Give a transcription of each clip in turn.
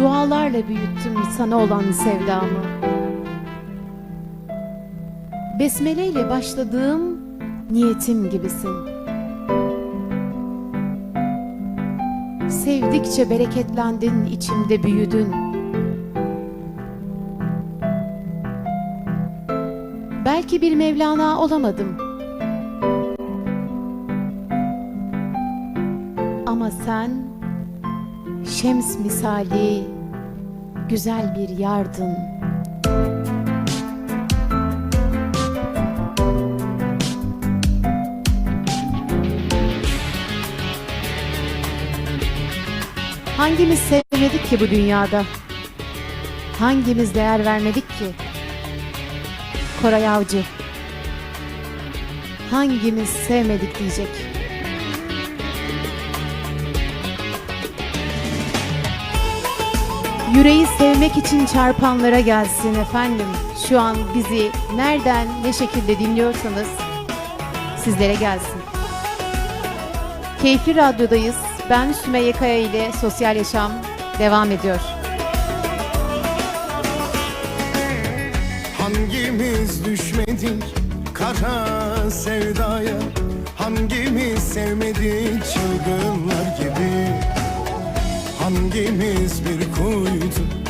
Dualarla büyüttüm sana olan sevdamı. Besmele ile başladığım niyetim gibisin. Sevdikçe bereketlendin, içimde büyüdün. Belki bir Mevlana olamadım. Ama sen şems misali güzel bir yardın. Hangimiz sevmedik ki bu dünyada? Hangimiz değer vermedik ki? Koray Avcı. Hangimiz sevmedik diyecek. Yüreği sevmek için çarpanlara gelsin efendim. Şu an bizi nereden ne şekilde dinliyorsanız sizlere gelsin. Keyfi Radyo'dayız. Ben Sümeyye Kaya ile Sosyal Yaşam devam ediyor. Hangimiz düşmedik kara sevdaya Hangimiz sevmedik çılgınlar gibi Hangimiz bir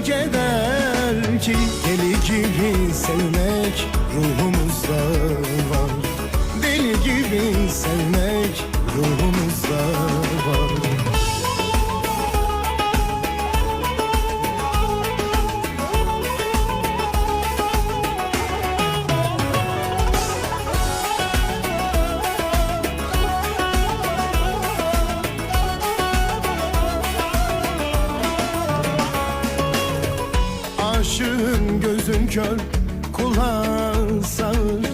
fark eder ki Deli gibi sevmek ruhumuzda var. Deli gibi sevmek ruhumuzda var Aşığın gözün kör kulağın sağır.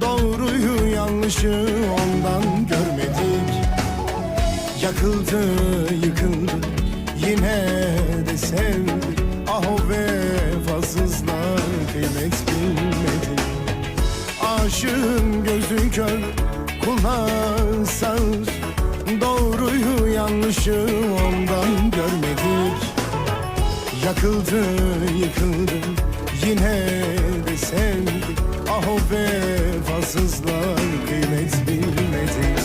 Doğruyu yanlışı ondan görmedik. Yakıldı yıkıldı yine de sevdi Ah o vefasızlar kıymet bilmedi. Aşığın gözü kör kulağın sağır. Doğruyu yanlışı ondan görmedik Yakıldı yıkıldı. Yine de sevdi. Ah o vefasızlar kıymet bilmedi.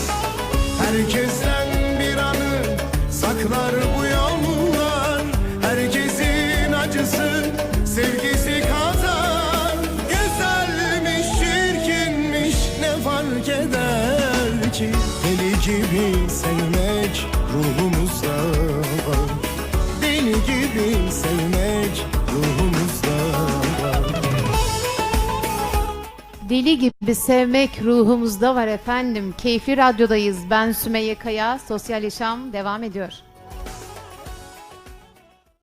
Herkesten bir anı saklar bu yollar. Herkesin acısı sevgisi kadar. Güzelmiş çirkinmiş ne fark eder ki? Deli gibi sevmek ruhumuzda Deli gibi sevmek ruhumuzda var efendim. Keyfi Radyo'dayız. Ben Sümeyye Kaya. Sosyal Yaşam devam ediyor.